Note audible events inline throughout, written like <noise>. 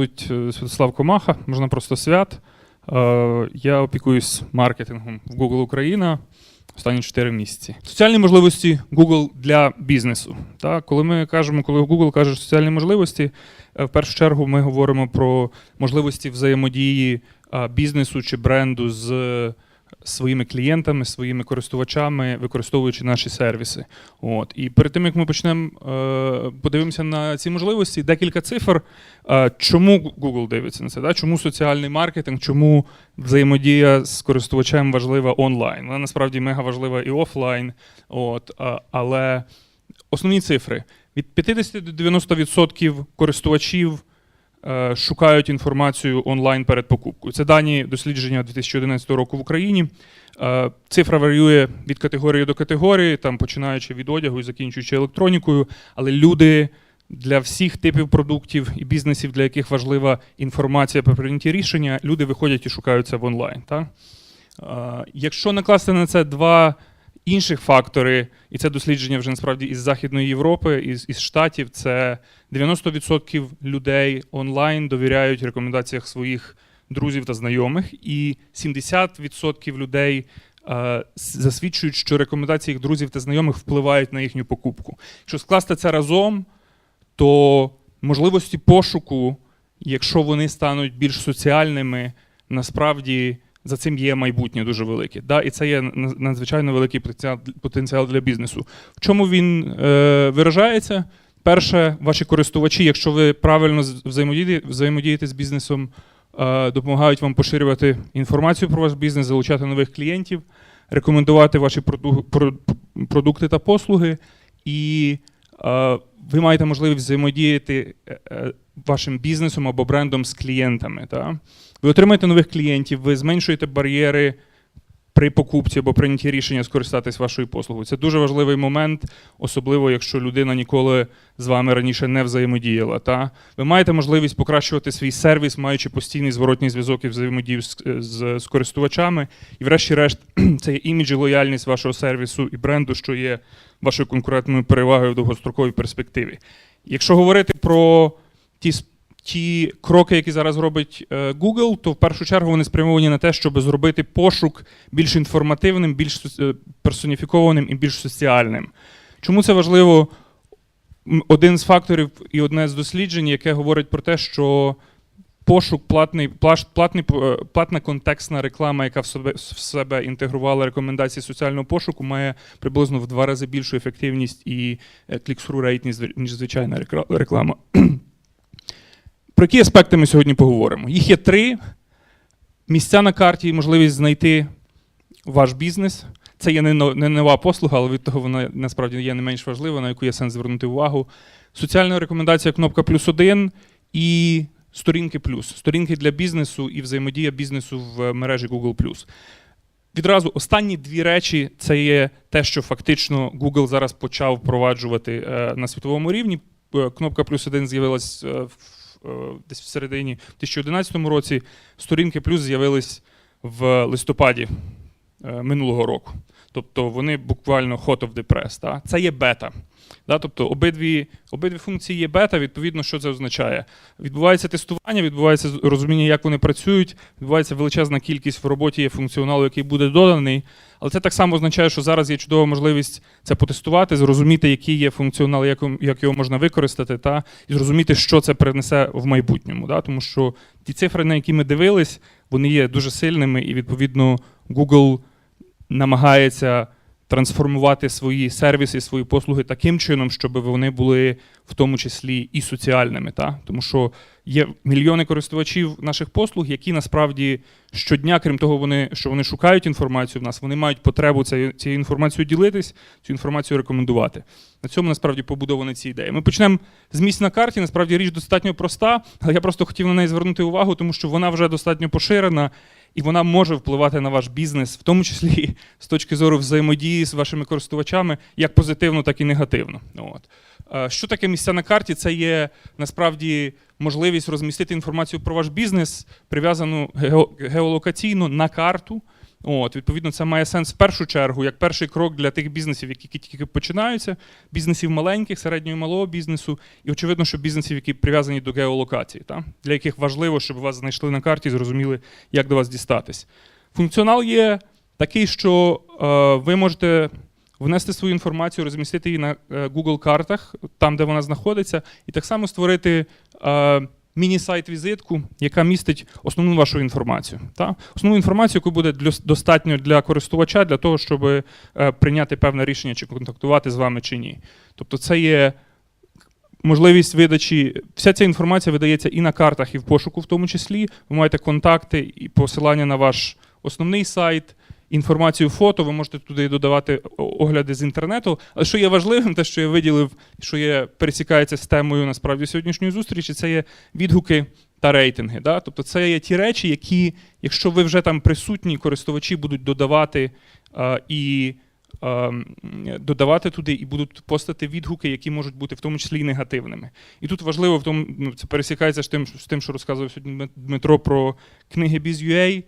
Звуть е, Святослав Комаха, можна просто свят. Е, Я опікуюсь маркетингом в Google Україна останні 4 місяці. Соціальні можливості Google для бізнесу. Так, коли ми кажемо, коли Google каже соціальні можливості, е, в першу чергу ми говоримо про можливості взаємодії бізнесу чи бренду з своїми клієнтами, своїми користувачами, використовуючи наші сервіси. От. І перед тим як ми почнемо е, подивимося на ці можливості, декілька цифр. Е, чому Google дивиться на це? Да? Чому соціальний маркетинг, чому взаємодія з користувачем важлива онлайн? Вона насправді мега важлива і офлайн. От, е, але основні цифри: від 50 до 90% користувачів шукають інформацію онлайн перед покупкою. Це дані дослідження 2011 року в Україні. Е, Цифра варіює від категорії до категорії, там починаючи від одягу і закінчуючи електронікою, але люди. Для всіх типів продуктів і бізнесів, для яких важлива інформація про прийняті рішення, люди виходять і шукають це в онлайн. Так? Е, Якщо накласти на це два інших фактори, і це дослідження вже насправді із Західної Європи, із, із Штатів, це 90% людей онлайн довіряють рекомендаціях своїх друзів та знайомих, і 70% людей е, засвідчують, що рекомендації їх друзів та знайомих впливають на їхню покупку. Якщо скласти це разом, то можливості пошуку, якщо вони стануть більш соціальними, насправді за цим є майбутнє дуже велике. Да? І це є надзвичайно великий потенціал, для бізнесу. В чому він е, виражається? Перше, ваші користувачі, якщо ви правильно взаємодієте, взаємодієте з бізнесом, е, допомагають вам поширювати інформацію про ваш бізнес, залучати нових клієнтів, рекомендувати ваші проду- про- продукти та послуги. І е, ви маєте можливість взаємодіяти е, е, вашим бізнесом або брендом з клієнтами. Та? Ви отримаєте нових клієнтів, ви зменшуєте бар'єри при покупці або прийнятті рішення скористатись вашою послугою. Це дуже важливий момент, особливо якщо людина ніколи з вами раніше не взаємодіяла. Та? Ви маєте можливість покращувати свій сервіс, маючи постійний зворотній зв'язок і взаємодію з, з, з користувачами. І, врешті-решт, <clears throat> це є імідж і лояльність вашого сервісу і бренду, що є вашою конкурентною перевагою в довгостроковій перспективі. Якщо говорити про ті, ті кроки, які зараз робить е, Google, то в першу чергу вони спрямовані на те, щоб зробити пошук більш інформативним, більш е, персоніфікованим і більш соціальним. Чому це важливо? Один з факторів і одне з досліджень, яке говорить про те, що пошук платний, плаш- платний, е, платна контекстна реклама, яка в себе, в себе інтегрувала рекомендації соціального пошуку, має приблизно в два рази більшу ефективність і е, click-through ніж звичайна реклама. Про які аспекти ми сьогодні поговоримо? Їх є три: місця на карті і можливість знайти ваш бізнес. Це є не, нова послуга, але від того вона насправді є не менш важлива, на яку є сенс звернути увагу. Соціальна рекомендація кнопка плюс один і сторінки плюс. Сторінки для бізнесу і взаємодія бізнесу в мережі Google+. Відразу останні дві речі це є те, що фактично Google зараз почав впроваджувати е, на світовому рівні. Е, Кнопка плюс один з'явилась е, в, десь в середині 2011 році. Сторінки плюс з'явились в листопаді е, минулого року. Тобто вони буквально hot of the press. Та? Це є бета. Да? Тобто обидві, обидві функції є бета, відповідно, що це означає? Відбувається тестування, відбувається розуміння, як вони працюють, відбувається величезна кількість в роботі є функціоналу, який буде доданий. Але це так само означає, що зараз є чудова можливість це потестувати, зрозуміти, який є функціонал, як його можна використати, та, і зрозуміти, що це принесе в майбутньому. Да? Тому що ті цифри, на які ми дивились, вони є дуже сильними, і відповідно Google намагається трансформувати свої сервіси, свої послуги таким чином, щоб вони були в тому числі і соціальними. Та? Тому що є мільйони користувачів наших послуг, які насправді щодня, крім того, вони, що вони шукають інформацію в нас, вони мають потребу цією, цією інформацією ділитись, цю інформацію рекомендувати. На цьому насправді побудовані ці ідеї. Ми почнемо з місць на карті. Насправді річ достатньо проста, але я просто хотів на неї звернути увагу, тому що вона вже достатньо поширена. І вона може впливати на ваш бізнес, в тому числі з точки зору взаємодії з вашими користувачами, як позитивно, так і негативно. От. Е, Що таке місця на карті? Це є насправді можливість розмістити інформацію про ваш бізнес, прив'язану гео- геолокаційно на карту. От, відповідно, це має сенс в першу чергу, як перший крок для тих бізнесів, які тільки починаються, бізнесів маленьких, середнього і малого бізнесу, і очевидно, що бізнесів, які прив'язані до геолокації, та? для яких важливо, щоб вас знайшли на карті і зрозуміли, як до вас дістатись. Функціонал є такий, що е, ви можете внести свою інформацію, розмістити її на е, Google картах, там, де вона знаходиться, і так само створити. Е, Міні-сайт-візитку, яка містить основну вашу інформацію. Та? Основну інформацію, яку буде достатньо для користувача для того, щоб е, прийняти певне рішення, чи контактувати з вами чи ні. Тобто, це є можливість видачі. Вся ця інформація видається і на картах, і в пошуку, в тому числі. Ви маєте контакти і посилання на ваш основний сайт. Інформацію фото, ви можете туди додавати огляди з інтернету. Але що є важливим, те, що я виділив, що є, пересікається з темою насправді сьогоднішньої зустрічі, це є відгуки та рейтинги. Да? Тобто це є ті речі, які, якщо ви вже там присутні, користувачі будуть додавати а, і додавати туди і будуть постати відгуки, які можуть бути в тому числі і негативними. І тут важливо в тому, ну, це пересікається з тим, з тим, що розказував сьогодні Дмитро про книги Biz.ua.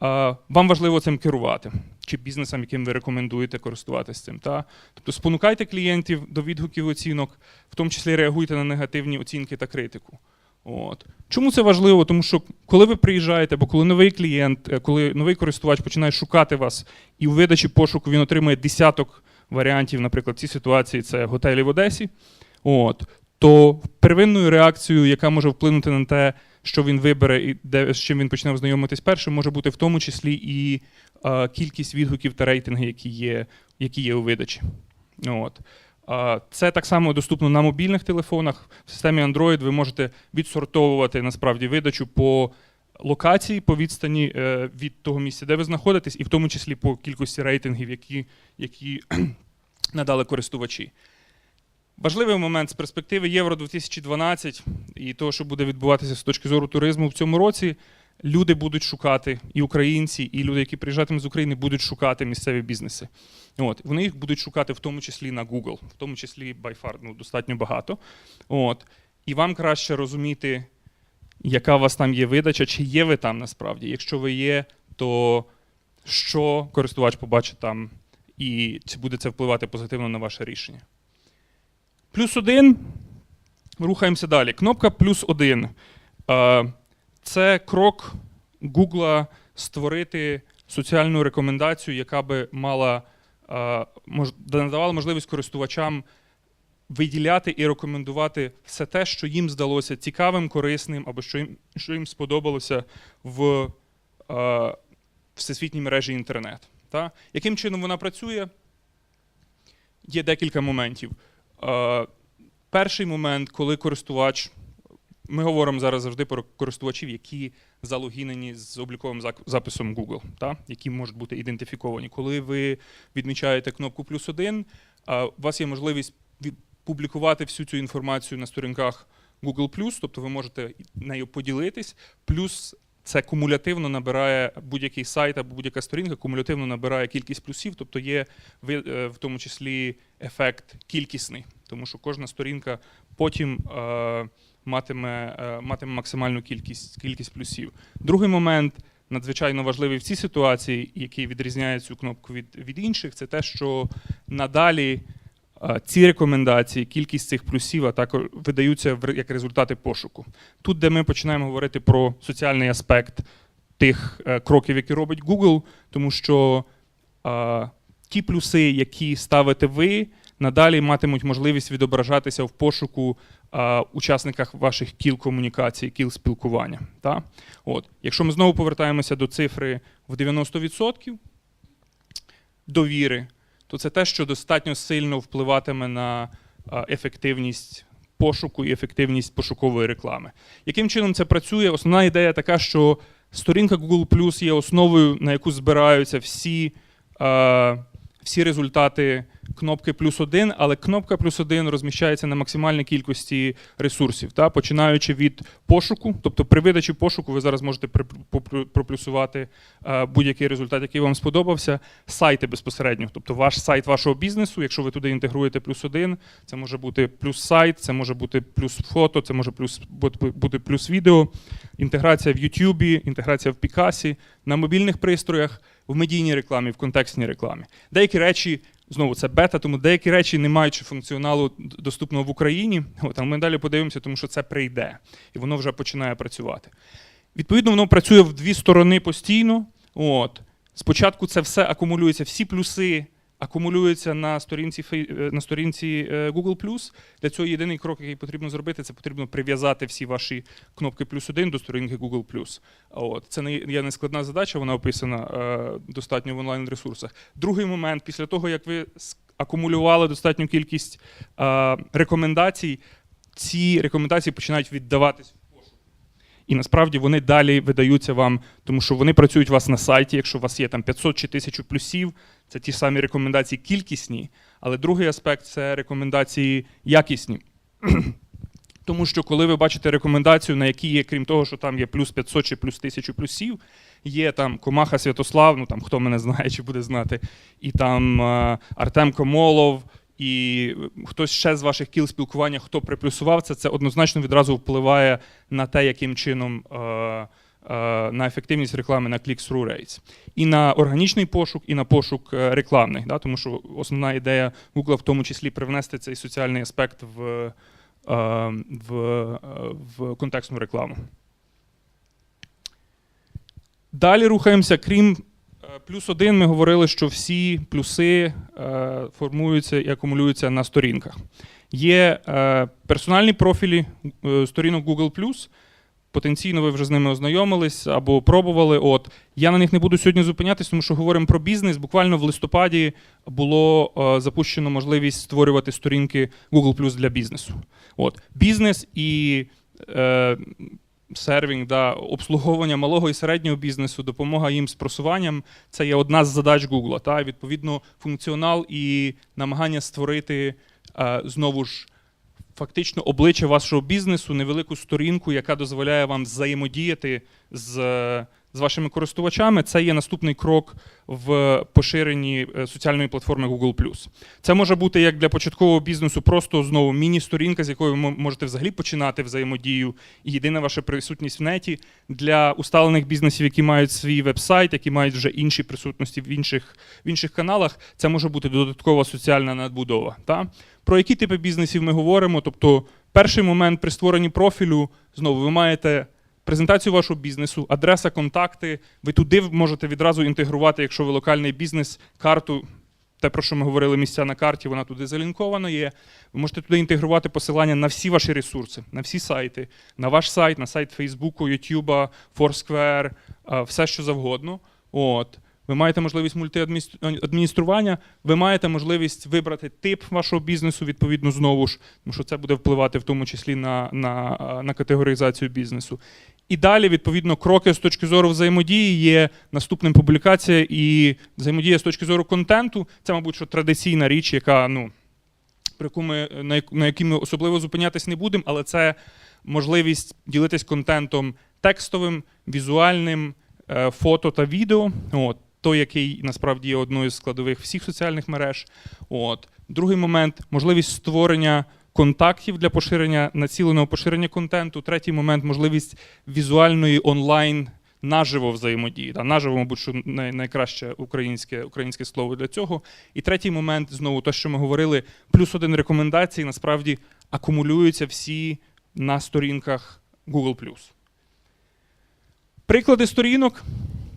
Вам важливо цим керувати, чи бізнесам, яким ви рекомендуєте користуватися цим. Та? Тобто спонукайте клієнтів до відгуків оцінок, в тому числі реагуйте на негативні оцінки та критику. От. Чому це важливо? Тому що коли ви приїжджаєте, або коли новий клієнт, е, коли новий користувач починає шукати вас, і у видачі пошуку він отримує десяток варіантів, наприклад, в цій ситуації це готелі в Одесі, от, то первинною реакцією, яка може вплинути на те, що він вибере і де з чим він почне знайомитись першим, може бути в тому числі і е, кількість відгуків та рейтинги, які є, які є у видачі. От. Е, це так само доступно на мобільних телефонах. В системі Android ви можете відсортовувати насправді видачу по локації, по відстані е, від того місця, де ви знаходитесь, і в тому числі по кількості рейтингів, які, які <clears throat> надали користувачі. Важливий момент з перспективи Євро 2012 і того, що буде відбуватися з точки зору туризму в цьому році. Люди будуть шукати, і українці, і люди, які приїжджатимуть з України, будуть шукати місцеві бізнеси. От вони їх будуть шукати в тому числі на Google, в тому числі far, ну, достатньо багато. От і вам краще розуміти, яка у вас там є видача, чи є ви там насправді. Якщо ви є, то що користувач побачить там, і чи буде це впливати позитивно на ваше рішення. Плюс один. Рухаємося далі. Кнопка плюс один. Це крок Google створити соціальну рекомендацію, яка би мала надавала можливість користувачам виділяти і рекомендувати все те, що їм здалося цікавим, корисним, або що їм що їм сподобалося в всесвітній мережі інтернет. Та? Яким чином вона працює? Є декілька моментів. Перший момент, коли користувач, ми говоримо зараз завжди про користувачів, які залогінені з обліковим записом Google, та, які можуть бути ідентифіковані. Коли ви відмічаєте кнопку плюс один, у вас є можливість публікувати всю цю інформацію на сторінках Google+, тобто ви можете нею поділитись, плюс це кумулятивно набирає будь-який сайт або будь-яка сторінка, кумулятивно набирає кількість плюсів, тобто є е, в тому числі ефект кількісний, тому що кожна сторінка потім е, матиме е, матиме максимальну кількість кількість плюсів. Другий момент. Надзвичайно важливий в цій ситуації, який відрізняє цю кнопку від від інших, це те, що надалі ці рекомендації, кількість цих плюсів, а також видаються як результати пошуку. Тут, де ми починаємо говорити про соціальний аспект тих е, кроків, які робить Google, тому що а, ті плюси, які ставите ви, надалі матимуть можливість відображатися в пошуку а, учасниках ваших кіл комунікації, кіл спілкування. Та? От. Якщо ми знову повертаємося до цифри в 90% довіри то це те, що достатньо сильно впливатиме на ефективність пошуку і ефективність пошукової реклами. Яким чином це працює? Основна ідея така, що сторінка Google Plus є основою, на яку збираються всі всі результати кнопки плюс один, але кнопка плюс один розміщається на максимальній кількості ресурсів, та, починаючи від пошуку, тобто при видачі пошуку ви зараз можете проплюсувати е, будь-який результат, який вам сподобався, сайти безпосередньо, тобто ваш сайт вашого бізнесу, якщо ви туди інтегруєте плюс один, це може бути плюс сайт, це може бути плюс фото, це може плюс бути плюс відео. інтеграція в YouTube, інтеграція в Пікасі, на мобільних пристроях, в медійній рекламі, в контекстній рекламі. Деякі речі, знову це бета, тому деякі речі, не маючи функціоналу доступного в Україні, от, але ми далі подивимося, тому що це прийде, і воно вже починає працювати. Відповідно, воно працює в дві сторони постійно. От. Спочатку це все акумулюється, всі плюси акумулюються на сторінці, е, на сторінці е, Google+. Для цього єдиний крок, який потрібно зробити, це потрібно прив'язати всі ваші кнопки плюс один до сторінки Google+. От. Це не є не складна задача, вона описана е, достатньо в онлайн-ресурсах. Другий момент, після того, як ви акумулювали достатню кількість рекомендацій, ці рекомендації починають віддаватись і насправді вони далі видаються вам, тому що вони працюють у вас на сайті. Якщо у вас є там 500 чи 1000 плюсів, це ті самі рекомендації кількісні, але другий аспект це рекомендації якісні. <clears throat> Тому що коли ви бачите рекомендацію, на якій є, крім того, що там є плюс 500 чи плюс 1000 плюсів, є там Комаха Святослав, ну там хто мене знає чи буде знати, і там е, Артем Комолов, і хтось ще з ваших кіл спілкування, хто приплюсував це, це однозначно відразу впливає на те, яким чином. Е, е, на ефективність реклами на click-through rates. І на органічний пошук, і на пошук е, рекламний. Да? Тому що основна ідея Google в тому числі привнести цей соціальний аспект в, е, в, в контекстну рекламу. Далі рухаємося, крім плюс один, ми говорили, що всі плюси е, формуються і акумулюються на сторінках. Є е, персональні профілі е, сторінок Google+, потенційно ви вже з ними ознайомились або пробували. От я на них не буду сьогодні зупинятись, тому що говоримо про бізнес. Буквально в листопаді було е, запущено можливість створювати сторінки Google Plus для бізнесу. От бізнес і е, сервінг, да, обслуговування малого і середнього бізнесу, допомога їм з просуванням це є одна з задач Google. Та відповідно функціонал і намагання створити е, знову ж фактично обличчя вашого бізнесу, невелику сторінку, яка дозволяє вам взаємодіяти з, з вашими користувачами. Це є наступний крок в поширенні е, соціальної платформи Google+. Це може бути як для початкового бізнесу, просто знову міні-сторінка, з якою ви можете взагалі починати взаємодію, і єдина ваша присутність в неті для усталених бізнесів, які мають свій веб-сайт, які мають вже інші присутності в інших, в інших каналах. Це може бути додаткова соціальна надбудова. Та? Про які типи бізнесів ми говоримо? Тобто, перший момент при створенні профілю, знову ви маєте презентацію вашого бізнесу, адреса, контакти. Ви туди можете відразу інтегрувати, якщо ви локальний бізнес, карту. Те, про що ми говорили, місця на карті, вона туди залінкована є. Ви можете туди інтегрувати посилання на всі ваші ресурси, на всі сайти, на ваш сайт, на сайт Фейсбуку, Ютуба, Foursquare, все що завгодно. От. Ви маєте можливість мультиадміністрування, ви маєте можливість вибрати тип вашого бізнесу, відповідно, знову ж, тому що це буде впливати в тому числі на, на, на категоризацію бізнесу. І далі, відповідно, кроки з точки зору взаємодії є наступним публікація і взаємодія з точки зору контенту. Це, мабуть, що традиційна річ, яка ну, яку ми, на, на якій ми особливо зупинятись не будемо, але це можливість ділитись контентом текстовим, візуальним, е, фото та відео. От, той, який насправді є одною з складових всіх соціальних мереж. От. Другий момент можливість створення контактів для поширення, націленого поширення контенту. Третій момент можливість візуальної онлайн. Наживо взаємодії. Да, наживо, мабуть, що най- найкраще українське, українське слово для цього. І третій момент, знову те, що ми говорили, плюс один рекомендації насправді акумулюються всі на сторінках Google+. Приклади сторінок.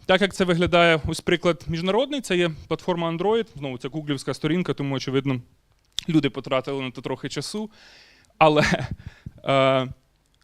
Так як це виглядає, ось приклад міжнародний, це є платформа Android. Знову це гуглівська сторінка, тому очевидно, люди потратили на то трохи часу. Але е,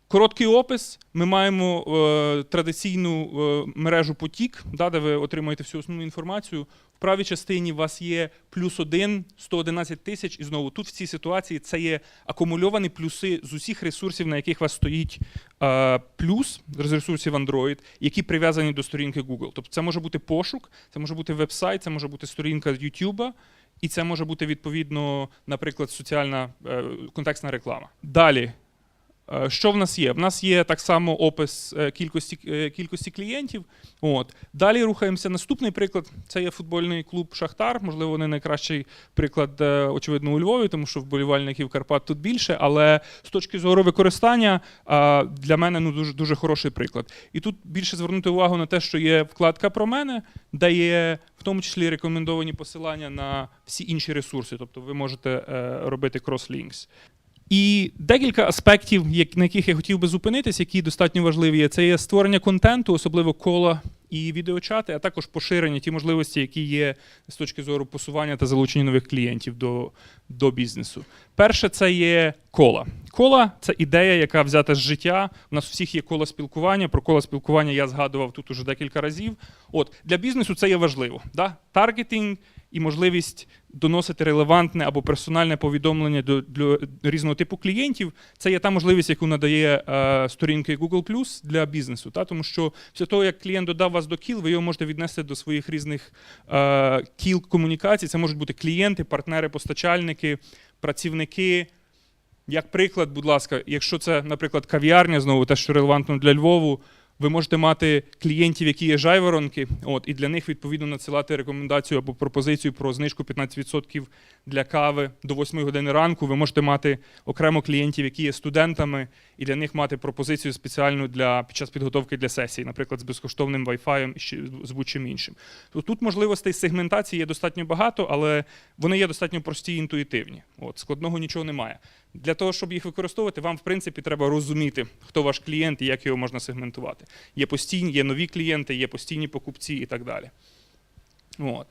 короткий опис. Ми маємо е, традиційну е, мережу потік, да, де ви отримуєте всю основну інформацію. В правій частині у вас є плюс один, 111 тисяч, і знову тут в цій ситуації це є акумульовані плюси з усіх ресурсів, на яких у вас стоїть е, плюс з ресурсів Android, які прив'язані до сторінки Google. Тобто це може бути пошук, це може бути веб-сайт, це може бути сторінка YouTube, і це може бути відповідно, наприклад, соціальна е, контекстна реклама. Далі. Е, Що в нас є? В нас є так само опис е, кількості, е, кількості клієнтів. От. Далі рухаємося. Наступний приклад це є футбольний клуб Шахтар. Можливо, не найкращий приклад, очевидно, у Львові, тому що вболівальників Карпат тут більше. Але з точки зору використання для мене ну, дуже, дуже хороший приклад. І тут більше звернути увагу на те, що є вкладка про мене, де є в тому числі рекомендовані посилання на всі інші ресурси. Тобто ви можете робити крос-лінкс. І декілька аспектів, на яких я хотів би зупинитись, які достатньо важливі, це є створення контенту, особливо кола і відеочати, а також поширення ті можливості, які є з точки зору посування та залучення нових клієнтів до, до бізнесу. Перше, це є кола. Кола це ідея, яка взята з життя. У нас у всіх є коло спілкування. Про коло спілкування я згадував тут уже декілька разів. От для бізнесу це є важливо. Да? Таргетинг і можливість доносити релевантне або персональне повідомлення до, до різного типу клієнтів. Це є та можливість, яку надає е, сторінки Google для бізнесу. Та? Тому що після того, як клієнт додав вас до кіл, ви його можете віднести до своїх різних е, кіл комунікацій. Це можуть бути клієнти, партнери, постачальники, працівники. Як приклад, будь ласка, якщо це, наприклад, кав'ярня, знову те, що релевантно для Львову, ви можете мати клієнтів, які є жайворонки, от, і для них відповідно надсилати рекомендацію або пропозицію про знижку 15% для кави до 8 години ранку. Ви можете мати окремо клієнтів, які є студентами, і для них мати пропозицію спеціальну для під час підготовки для сесії, наприклад, з безкоштовним Wi-Fi з будь-чим іншим. Тут можливостей сегментації є достатньо багато, але вони є достатньо прості і інтуїтивні. От, складного нічого немає. Для того, щоб їх використовувати, вам в принципі треба розуміти, хто ваш клієнт і як його можна сегментувати. Є постійні, є нові клієнти, є постійні покупці і так далі. От.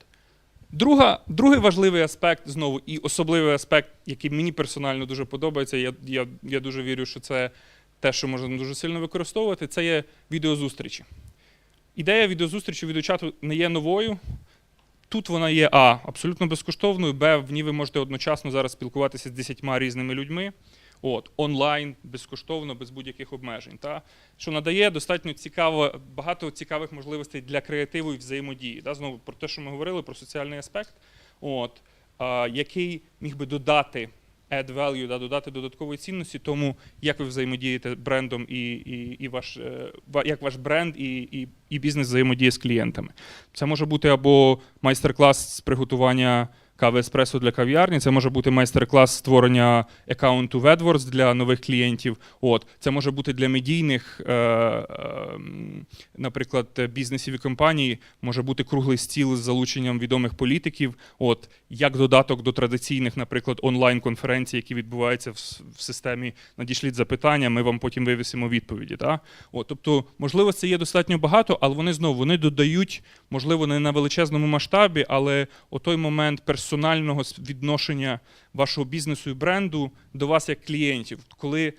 Друга, другий важливий аспект, знову, і особливий аспект, який мені персонально дуже подобається, я, я, я дуже вірю, що це те, що можна дуже сильно використовувати, це є відеозустрічі. Ідея відеозустрічі, відеочату не є новою. Тут вона є А, абсолютно безкоштовною, Б, в ній ви можете одночасно зараз спілкуватися з 10 різними людьми. От, онлайн, безкоштовно, без будь-яких обмежень. Та? Що надає достатньо цікаво, багато цікавих можливостей для креативу і взаємодії. Та? Знову про те, що ми говорили, про соціальний аспект, от, а, який міг би додати add value, да, додати додаткової цінності тому, як ви взаємодієте брендом і, і, і ваш, е, як ваш бренд і, і, і бізнес взаємодіє з клієнтами. Це може бути або майстер-клас з приготування кави еспресо для кав'ярні, це може бути майстер-клас створення аккаунту в AdWords для нових клієнтів. От, це може бути для медійних, е, е, наприклад, бізнесів і компаній, може бути круглий стіл з залученням відомих політиків. От, як додаток до традиційних, наприклад, онлайн-конференцій, які відбуваються в, в системі надішліть запитання, ми вам потім вивісимо відповіді. Та? От, тобто, можливостей є достатньо багато, але вони знову вони додають, можливо, не на величезному масштабі, але той момент персонального відношення вашого бізнесу і бренду до вас як клієнтів, коли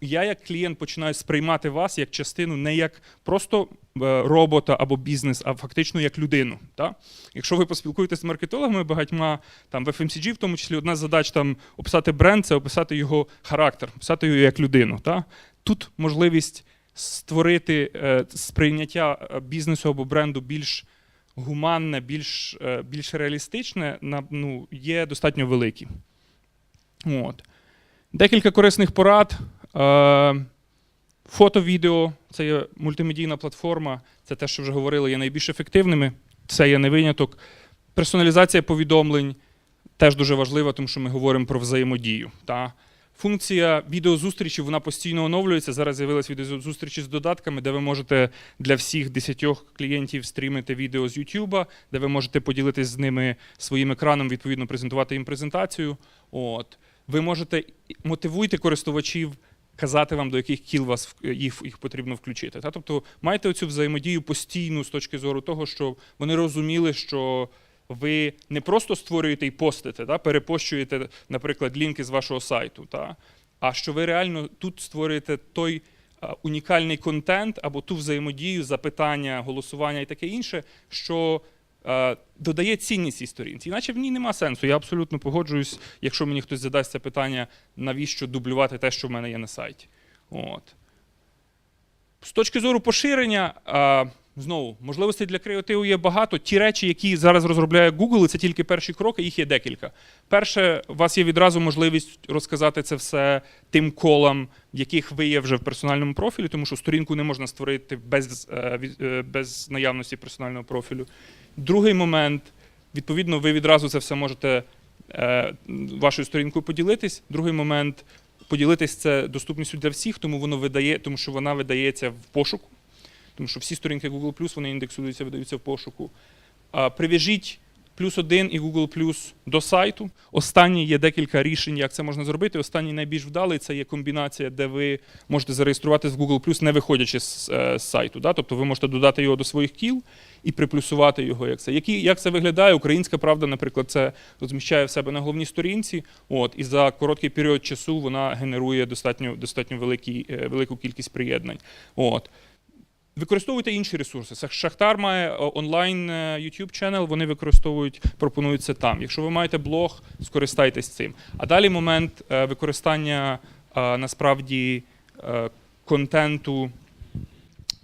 я як клієнт починаю сприймати вас як частину не як просто е, робота або бізнес, а фактично як людину. Та? Якщо ви поспілкуєтеся з маркетологами багатьма, там в FMCG, в тому числі одна з задач там описати бренд, це описати його характер, описати його як людину. Та? Тут можливість створити е, сприйняття е, бізнесу або бренду більш гуманне, більш, е, більш реалістичне, ну, є достатньо великі. От. Декілька корисних порад. Фото, відео це є мультимедійна платформа, це те, що вже говорили, є найбільш ефективними. Це є не виняток. Персоналізація повідомлень теж дуже важлива, тому що ми говоримо про взаємодію. Та? Функція відеозустрічі вона постійно оновлюється. Зараз з'явилась відеозустрічі з додатками, де ви можете для всіх 10 клієнтів стрімити відео з YouTube, де ви можете поділитися з ними своїм екраном, відповідно презентувати їм презентацію. От. Ви можете мотивуйте користувачів казати вам, до яких кіл вас в- їх, їх потрібно включити. Та? Тобто маєте оцю взаємодію постійну з точки зору того, що вони розуміли, що ви не просто створюєте і постите, та? перепощуєте, наприклад, лінки з вашого сайту, та? а що ви реально тут створюєте той а, унікальний контент або ту взаємодію, запитання, голосування і таке інше, що е, додає цінність цій сторінці. Іначе в ній нема сенсу. Я абсолютно погоджуюсь, якщо мені хтось задасть це питання, навіщо дублювати те, що в мене є на сайті. От. З точки зору поширення, е, Знову, можливостей для креативу є багато. Ті речі, які зараз розробляє Google, це тільки перші кроки, їх є декілька. Перше, у вас є відразу можливість розказати це все тим колам, яких ви є вже в персональному профілі, тому що сторінку не можна створити без, е, е, без наявності персонального профілю. Другий момент, відповідно, ви відразу це все можете е, вашою сторінкою поділитись. Другий момент поділитись це доступністю для всіх, тому воно видає, тому що вона видається в пошуку. Тому що всі сторінки Google вони індексуються, видаються в пошуку. Прив'яжіть плюс один і Google Plus до сайту. Останній є декілька рішень, як це можна зробити. Останній найбільш вдалий це є комбінація, де ви можете зареєструватися в Google Plus, не виходячи з, е, з сайту. Да? Тобто ви можете додати його до своїх кіл і приплюсувати його. Як це, Які, як це виглядає? Українська правда, наприклад, це розміщає в себе на головній сторінці. От, і за короткий період часу вона генерує достатньо, достатньо великий, е, велику кількість приєднань. От. Використовуйте інші ресурси. Шахтар має е, онлайн е, YouTube channel, вони використовують, пропонують це там. Якщо ви маєте блог, скористайтесь цим. А далі момент е, використання насправді контенту.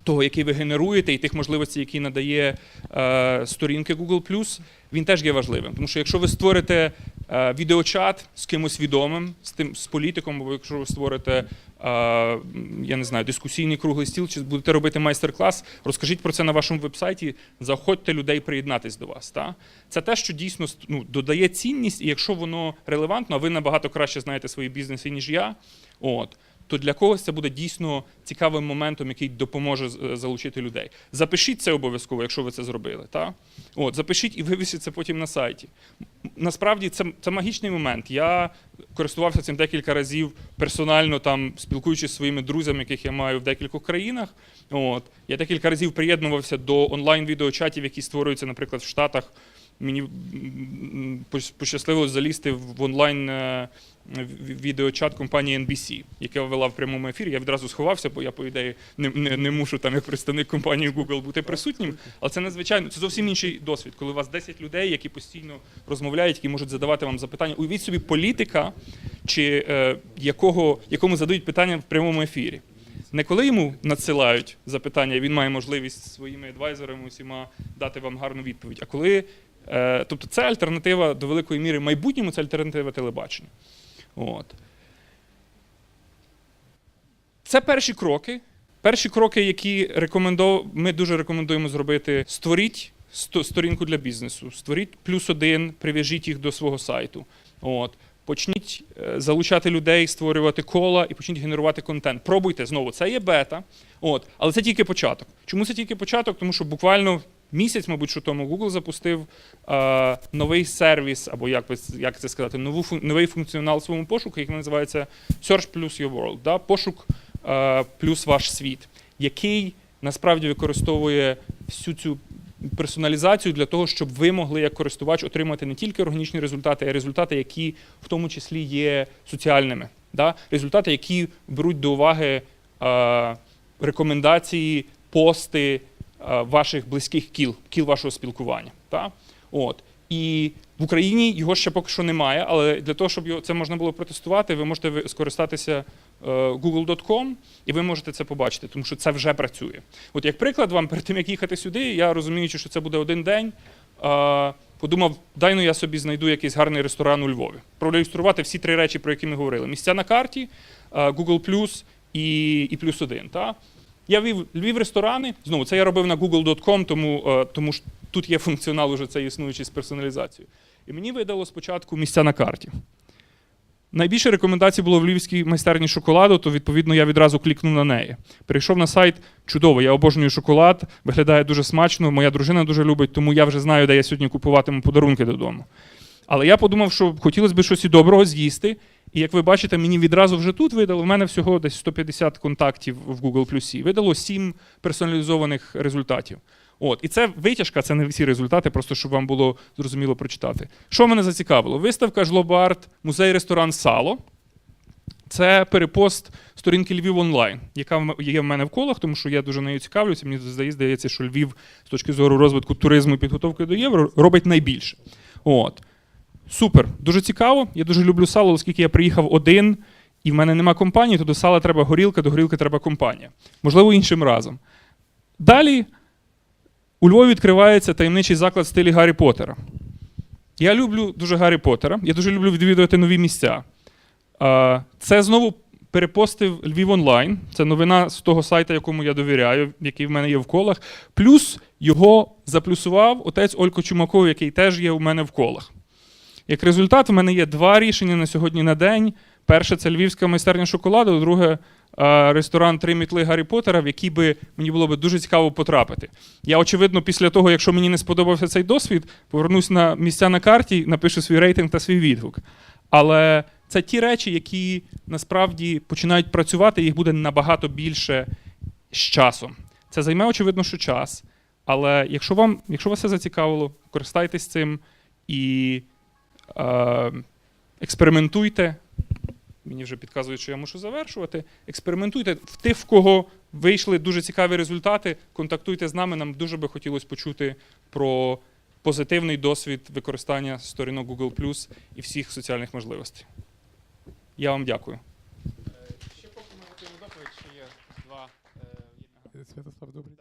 Того, який ви генеруєте, і тих можливостей, які надає е, сторінки Google+, він теж є важливим. Тому що якщо ви створите відеочат з кимось відомим, з тим з політиком, або якщо ви створите, е, я не знаю, дискусійний круглий стіл, чи будете робити майстер-клас, розкажіть про це на вашому вебсайті, заходьте людей приєднатись до вас. Та? Це те, що дійсно ну, додає цінність, і якщо воно релевантно, а ви набагато краще знаєте свої бізнеси, ніж я. От, то для когось це буде дійсно цікавим моментом, який допоможе е, залучити людей. Запишіть це обов'язково, якщо ви це зробили. Та? От, запишіть і вивісіть це потім на сайті. Насправді це, це магічний момент. Я користувався цим декілька разів персонально, там, спілкуючись зі своїми друзями, яких я маю в декількох країнах. От. Я декілька разів приєднувався до онлайн-відеочатів, які створюються, наприклад, в Штатах. Мені м, пощ- пощасливилось залізти в онлайн е, відеочат компанії NBC, яка вела в прямому ефірі. Я відразу сховався, бо я, по ідеї, не, не, не мушу там як представник компанії Google бути присутнім. Але це надзвичайно це зовсім інший досвід, коли у вас 10 людей, які постійно розмовляють, які можуть задавати вам запитання. Уявіть собі політика, чи е, якого, якому задають питання в прямому ефірі. Не коли йому надсилають запитання, він має можливість своїми адвайзерами усіма дати вам гарну відповідь. А коли, е, тобто це альтернатива до великої міри майбутньому, це альтернатива телебаченню. От. Це перші кроки. Перші кроки, які рекомендов... ми дуже рекомендуємо зробити: створіть сторінку для бізнесу, створіть плюс один, прив'яжіть їх до свого сайту. От. Почніть е, залучати людей, створювати кола і почніть генерувати контент. Пробуйте знову. Це є бета, от, але це тільки початок. Чому це тільки початок? Тому що буквально місяць, мабуть, що тому Google запустив е, новий сервіс, або як, як це сказати, нову, новий функціонал своєму пошуку, який називається Search plus your world, да? пошук е, плюс ваш світ, який насправді використовує всю цю персоналізацію для того, щоб ви могли як користувач отримати не тільки органічні результати, а й результати, які в тому числі є соціальними. Да? Результати, які беруть до уваги е, рекомендації, пости ваших близьких кіл, кіл вашого спілкування. Та? От. І в Україні його ще поки що немає, але для того, щоб це можна було протестувати, ви можете скористатися е, google.com і ви можете це побачити, тому що це вже працює. От як приклад вам, перед тим як їхати сюди, я розуміючи, що це буде один день. е, Подумав, дай ну я собі знайду якийсь гарний ресторан у Львові. Проілюструвати всі три речі, про які ми говорили: місця на карті, е, Google і, і плюс один. Я вів Львів ресторани. Знову це я робив на google.com, тому, е, тому ж тут є функціонал уже цей існуючий з персоналізацією. І мені видало спочатку місця на карті. Найбільше рекомендацій було в львівській майстерні шоколаду, то відповідно я відразу клікнув на неї. Перейшов на сайт чудово, я обожнюю шоколад, виглядає дуже смачно, моя дружина дуже любить, тому я вже знаю, де я сьогодні купуватиму подарунки додому. Але я подумав, що хотілося б щось і доброго з'їсти. І як ви бачите, мені відразу вже тут видало. В мене всього десь 150 контактів в Google Видало 7 персоналізованих результатів. От, і це витяжка, це не всі результати, просто щоб вам було зрозуміло прочитати. Що мене зацікавило? Виставка Жлобарт, музей ресторан Сало. Це перепост сторінки Львів онлайн, яка є в мене в колах, тому що я дуже нею цікавлюся. Мені здає- здається, що Львів з точки зору розвитку туризму і підготовки до євро робить найбільше. От. Супер, дуже цікаво. Я дуже люблю сало, оскільки я приїхав один, і в мене нема компанії, то до сала треба горілка, до горілки треба компанія. Можливо, іншим разом. Далі у Львові відкривається таємничий заклад в стилі Гаррі Поттера. Я люблю дуже Гаррі Поттера, я дуже люблю відвідувати нові місця. Це знову перепостив Львів онлайн. Це новина з того сайту, якому я довіряю, який в мене є в колах. Плюс його заплюсував отець Олько Чумаков, який теж є у мене в колах. Як результат, в мене є два рішення на сьогодні на день. Перше це львівська майстерня шоколаду, друге е, ресторан Три мітли Гаррі Поттера, в який би мені було би дуже цікаво потрапити. Я, очевидно, після того, якщо мені не сподобався цей досвід, повернусь на місця на карті, напишу свій рейтинг та свій відгук. Але це ті речі, які насправді починають працювати, їх буде набагато більше з часом. Це займе, очевидно, що час. Але якщо вам, якщо вас це зацікавило, користайтесь цим і експериментуйте. Мені вже підказують, що я мушу завершувати. Експериментуйте в тих, в кого вийшли дуже цікаві результати. Контактуйте з нами. Нам дуже би хотілося почути про позитивний досвід використання сторінок Google і всіх соціальних можливостей. Я вам дякую. Ще поки ми готуємо доповідь, ще є два. е. Святослав, добрий.